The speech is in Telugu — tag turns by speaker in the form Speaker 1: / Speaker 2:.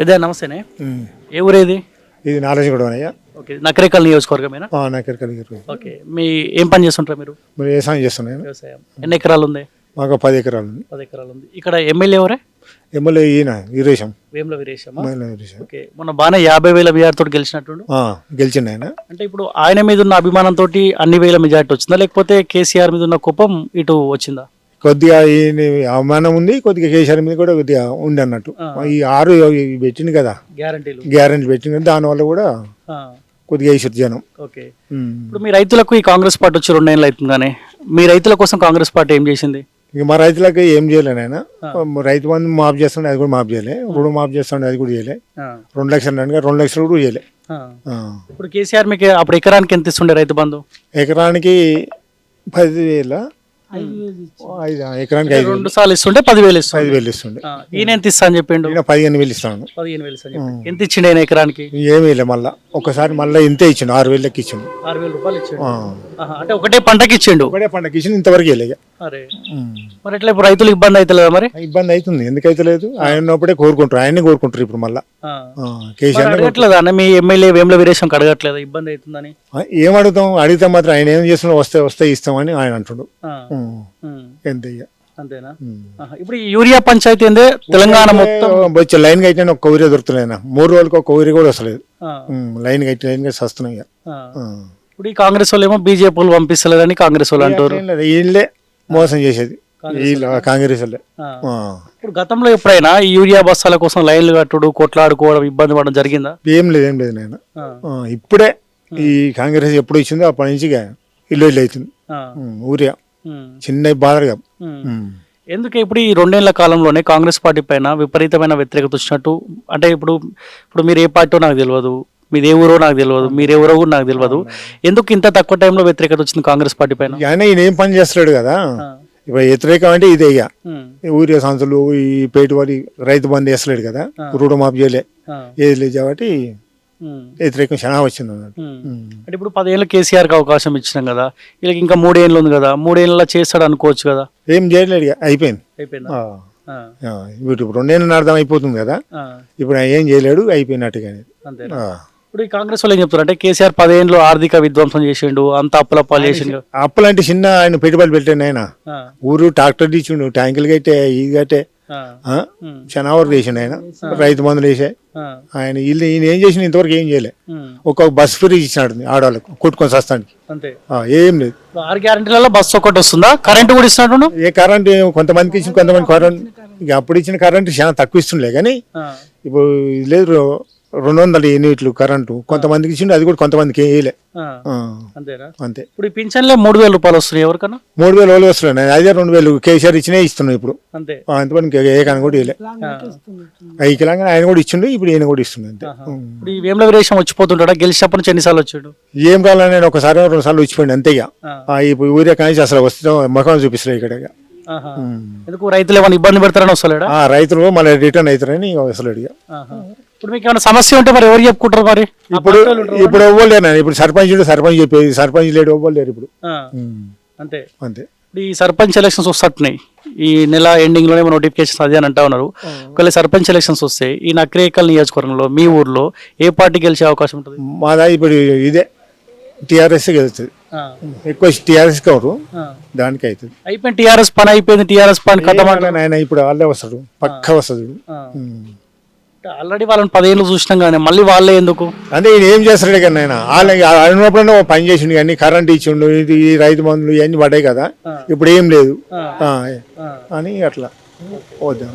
Speaker 1: పెద్ద నమస్తేనే. ఏ ఊరేది?
Speaker 2: ఇది కూడా అయ్యా
Speaker 1: ఓకే నకరేకల్ నియోజకవర్గమేనా?
Speaker 2: నాకు కలిగారు
Speaker 1: ఓకే మీ ఏం పని చేస్తుంటారు మీరు?
Speaker 2: మరి వ్యవసాయం చేస్తున్నాను
Speaker 1: వ్యవసాయం. ఎన్ని ఎకరాలు ఉంది?
Speaker 2: మాకు పది ఎకరాలు ఉంది.
Speaker 1: పది ఎకరాలు ఉంది. ఇక్కడ ఎమ్మెల్యే ఎవరే?
Speaker 2: ఎమ్మెల్యే ఈయన వీరేశం.
Speaker 1: వేముల
Speaker 2: వీరేశం.
Speaker 1: ఓకే మొన్న బాగానే యాభై వేల మెజార్టీతో గెలిచినట్టుండు.
Speaker 2: ఆ, గెలిచిండు ఆయన.
Speaker 1: అంటే ఇప్పుడు ఆయన మీద ఉన్న అభిమానంతో అన్ని వేల మెజార్టీ వచ్చిందా? లేకపోతే కేసీఆర్ మీద ఉన్న కోపం ఇటు వచ్చిందా?
Speaker 2: కొద్దిగా ఈయన అవమానం ఉంది కొద్దిగా కేసీఆర్ మీద కూడా కొద్దిగా ఉంది అన్నట్టు. ఈ ఆరు ఇవి పెట్టింది కదా.
Speaker 1: గ్యారంటీలు.
Speaker 2: గ్యారెంటీ పెట్టింది కదా దానివల్ల కూడా కొద్దిగా వేసారు జనం.
Speaker 1: ఓకే. ఇప్పుడు మీ రైతులకు ఈ కాంగ్రెస్ పార్టీ వచ్చి రెండేళ్ళు అవుతుందిగానే. మీ రైతుల కోసం కాంగ్రెస్ పార్టీ ఏం చేసింది?
Speaker 2: ఇక మా రైతులకు ఏం చేయలేను ఆయన రైతు బంధు మాఫ్ చేస్తుండే అది కూడా మాఫ్ చేయలే. రుణం మాఫ్ చేస్తుండే అది కూడా చేయలే. రెండు లక్షలు అనగా రెండు లక్షలు కూడా చేయలే.
Speaker 1: ఇప్పుడు కేసీఆర్ మీకు అప్పుడు ఎకరానికి ఎంత ఇస్తుండే రైతు బంధు?
Speaker 2: ఎకరానికి పదివేల ఎకరానికి ఐదు
Speaker 1: రెండు సార్లు ఇస్తుంటే పదివేలు ఇస్తుంది
Speaker 2: ఐదు వేలు ఇస్తుండే
Speaker 1: ఈయన ఎంత ఇస్తా అని చెప్పిండు?
Speaker 2: ఈయన పదిహేను వేలు ఇస్తాను
Speaker 1: పదిహేను వేలు ఇస్తా అని చెప్పిండు. ఎంత ఇచ్చిండు ఆయన ఎకరానికి?
Speaker 2: ఏమీ లేదు మళ్ళా. ఒకసారి మళ్ళీ ఇంతే ఇచ్చిండు ఆరు వేలకి ఇచ్చిండు.
Speaker 1: ఆరు వేల రూపాయలు ఇచ్చిండు. అంటే ఒకటే పంటకి ఇచ్చిండు
Speaker 2: ఒకటే పంటకి ఇచ్చిండు ఇంతవరకు వెళ్ళగా
Speaker 1: అరే. మరి ఎట్లా ఇప్పుడు రైతులకు ఇబ్బంది అవుతలేదా మరి?
Speaker 2: ఇబ్బంది అవుతుంది ఎందుకు అయితే లేదు ఆయన ఉన్నప్పుడే కోరుకుంటారు. ఆయన్ని కోరుకుంటారు ఇప్పుడు మళ్ళా.
Speaker 1: అడగట్లేదా? అన్న మీ ఎమ్మెల్యే వేముల వీరేశం అడగట్లేదా? ఇబ్బంది అవుతుందని.
Speaker 2: ఏం అడుగుతాం? అడిగితే మాత్రం ఆయన ఏం చేస్తున్నా వస్తే వస్తే ఇస్తామని ఆయన అంటుండు. ఎంత ఇక
Speaker 1: అంతేనా? ఇప్పుడు యూరియా పంచాయతీ ఏందే? తెలంగాణ మొత్తం
Speaker 2: వచ్చే లైన్ కట్టిన ఒక కౌరి దొరుకుతలేదు మూడు రోజులకు ఒక కౌరి కూడా వస్తలేదు. లైన్ కట్టి లైన్ కట్టి వస్తున్నాయి.
Speaker 1: ఇప్పుడు ఈ కాంగ్రెస్ వాళ్ళు ఏమో బీజేపీ వాళ్ళు పంపిస్తలేదని కాంగ్రెస్ వాళ్ళు అంటారు.
Speaker 2: వీళ్ళే మోసం చేసేది. వీళ్ళ. కాంగ్రెస్ వాళ్ళే.
Speaker 1: ఇప్పుడు గతంలో ఎప్పుడైనా ఈ యూరియా బస్తాల కోసం లైన్లు కట్టుడు కొట్లాడుకోవడం ఇబ్బంది పడడం జరిగిందా?
Speaker 2: ఏం లేదు ఏం లేదు నేను ఇప్పుడే ఈ కాంగ్రెస్ ఎప్పుడు ఇచ్చిందో అప్పటి నుంచి ఇల్లు ఇల్లు అవుతుంది ఊరియా. చిన్న బాధగా.
Speaker 1: ఎందుకు ఇప్పుడు ఈ రెండేళ్ళ కాలంలోనే కాంగ్రెస్ పార్టీ పైన విపరీతమైన వ్యతిరేకత వచ్చినట్టు అంటే ఇప్పుడు ఇప్పుడు మీరు ఏ పార్టీ నాకు తెలియదు మీది ఏ ఊరో నాకు తెలియదు మీరు ఎవరో కూడా నాకు తెలియదు ఎందుకు ఇంత తక్కువ టైంలో వ్యతిరేకత వచ్చింది కాంగ్రెస్ పార్టీ పైన?
Speaker 2: ఆయన ఈయన ఏం పని చేస్తాడు కదా? ఇప్పుడు వ్యతిరేకం అంటే ఇదే ఇక. ఊరియా సంస్థలు ఈ పేటువాడి రైతు బంద్ చేస్తలేడు కదా? రుణమాఫీ చేయలే. ఏది లేదు కాబట్టి వ్యతిరేకం చాలా వచ్చింది.
Speaker 1: అంటే ఇప్పుడు పదేళ్ళు కేసీఆర్కి అవకాశం ఇచ్చినాం కదా వీళ్ళకి ఇంకా మూడేళ్ళు ఉంది కదా మూడేళ్ళ చేస్తాడు అనుకోవచ్చు కదా?
Speaker 2: ఏం చేయలేడు అయిపోయింది.
Speaker 1: అయిపోయిందా?
Speaker 2: ఇప్పుడు రెండేళ్ళు అర్థం అయిపోతుంది కదా ఇప్పుడు ఏం చేయలేడు అయిపోయినట్టుగా
Speaker 1: అంతేనా?
Speaker 2: ఆ.
Speaker 1: ఇప్పుడు ఈ కాంగ్రెస్ వాళ్ళు ఏం చెప్తారు అంటే కేసీఆర్ పదేళ్ళు ఆర్థిక విధ్వంసం చేసిండు అంత అప్పుల పాలు చేసిండు.
Speaker 2: అప్పులంటే చిన్న ఆయన పెట్టుబడి పెట్టాను ఆయన. ఊరు ట్రాక్టర్ ఇచ్చిండు ట్యాంకులు కట్టే ఇది కట్టే. వరకు చేసిండు ఆయన. రైతు మందులు వేసే. ఆయన వీళ్ళు ఈయన ఏం చేసిన ఇంతవరకు ఏం చేయలే. ఒక బస్ ఫ్రీ ఇచ్చినాడు ఆడవాళ్ళకు కొట్టుకొని సస్తానికి.
Speaker 1: అంతే.
Speaker 2: ఏం లేదు.
Speaker 1: ఆరు గ్యారెంటీలలో బస్సు ఒకటి వస్తుందా? కరెంట్ కూడా ఇస్తున్నట్టు
Speaker 2: ఏ కరెంట్ కొంతమందికి ఇచ్చిన కొంతమంది కరెంట్. అప్పుడు ఇచ్చిన కరెంట్ చాలా తక్కువ ఇస్తుండే కానీ ఇప్పుడు లేదు రెండు వందల యూనిట్లు కరెంటు. కొంతమందికి ఇచ్చిండు అది కూడా కొంతమందికి వేయలే.
Speaker 1: అంతేనా?
Speaker 2: అంతే.
Speaker 1: ఇప్పుడు ఈ పింఛన్లే మూడు వేల రూపాయలు వస్తున్నాయి ఎవరికన్నా?
Speaker 2: మూడు వేలు వాళ్ళు వస్తున్నాయి. అదే రెండు వేలు కేసీఆర్ ఇచ్చినే ఇస్తున్నాయి ఇప్పుడు.
Speaker 1: అంతే.
Speaker 2: ఆ, అంతమంది ఏ కాని కూడా వేయలే. ఐక్యలంగా ఆయన కూడా ఇచ్చిండు ఇప్పుడు ఈయన కూడా ఇస్తుంది అంతే.
Speaker 1: ఇప్పుడు ఈ వేముల వీరేశం వచ్చిపోతుంటాడా? గెలిచినప్పటి నుంచి ఎన్నిసార్లు వచ్చాడు?
Speaker 2: ఏం కావాలని నేను ఒకసారి రెండు సార్లు వచ్చిపోయింది అంతే ఇక.
Speaker 1: ఆ.
Speaker 2: ఆ, ఇప్పుడు ఊరే కానీ అసలు వస్తే ముఖం చూపిస్తారు ఇక్కడ.
Speaker 1: ఎందుకు రైతులు ఏమైనా ఇబ్బంది పెడతారని వస్తలేడా?
Speaker 2: ఆ, రైతులు మళ్ళీ రిటర్న్ అవుతారని
Speaker 1: ఆహా. ఇప్పుడు మీకు ఏమైనా సమస్య ఉంటే మరి ఎవరు చెప్పుకుంటారు మరి?
Speaker 2: ఇప్పుడు ఇప్పుడు ఇవ్వలేరు నాయన. ఇప్పుడు సర్పంచ్ ఉంటే సర్పంచ్ చెప్పేది. సర్పంచ్ లేడు ఇవ్వలేరు ఇప్పుడు.
Speaker 1: అంతే.
Speaker 2: అంతే.
Speaker 1: ఈ సర్పంచ్ ఎలక్షన్స్ వస్తున్నాయి ఈ నెల ఎండింగ్లోనే నోటిఫికేషన్ అది అని అంటా ఉన్నారు. ఒకవేళ సర్పంచ్ ఎలక్షన్స్ వస్తే ఈ నక్రేకల్ నియోజకవర్గంలో మీ ఊర్లో ఏ పార్టీ గెలిచే అవకాశం ఉంటుంది?
Speaker 2: మాదా ఇప్పుడు ఇదే టీఆర్ఎస్ గెలుస్తుంది. ఎక్కువ టీఆర్ఎస్ కవరు. దానికి అవుతుంది
Speaker 1: అయిపోయింది టీఆర్ఎస్ పని అయిపోయింది టీఆర్ఎస్ పని కథ
Speaker 2: ఆయన ఇప్పుడు వాళ్ళే వస్తాడు పక్క వస్తాడు ఉమ్.
Speaker 1: ఆల్రెడీ వాళ్ళని పదేళ్ళు చూసినాం కానీ మళ్ళీ వాళ్ళే ఎందుకు?
Speaker 2: అంటే ఈయన ఏం చేస్తాడు కానీ ఆయన? ఉన్నప్పుడన్నా ఓ పని చేసిండు కానీ కరెంట్ ఇచ్చిండు ఇది ఈ రైతు మందులు ఇవన్నీ పడ్డాయి కదా? ఇప్పుడు ఏం లేదు. అని అట్లా. వద్దాం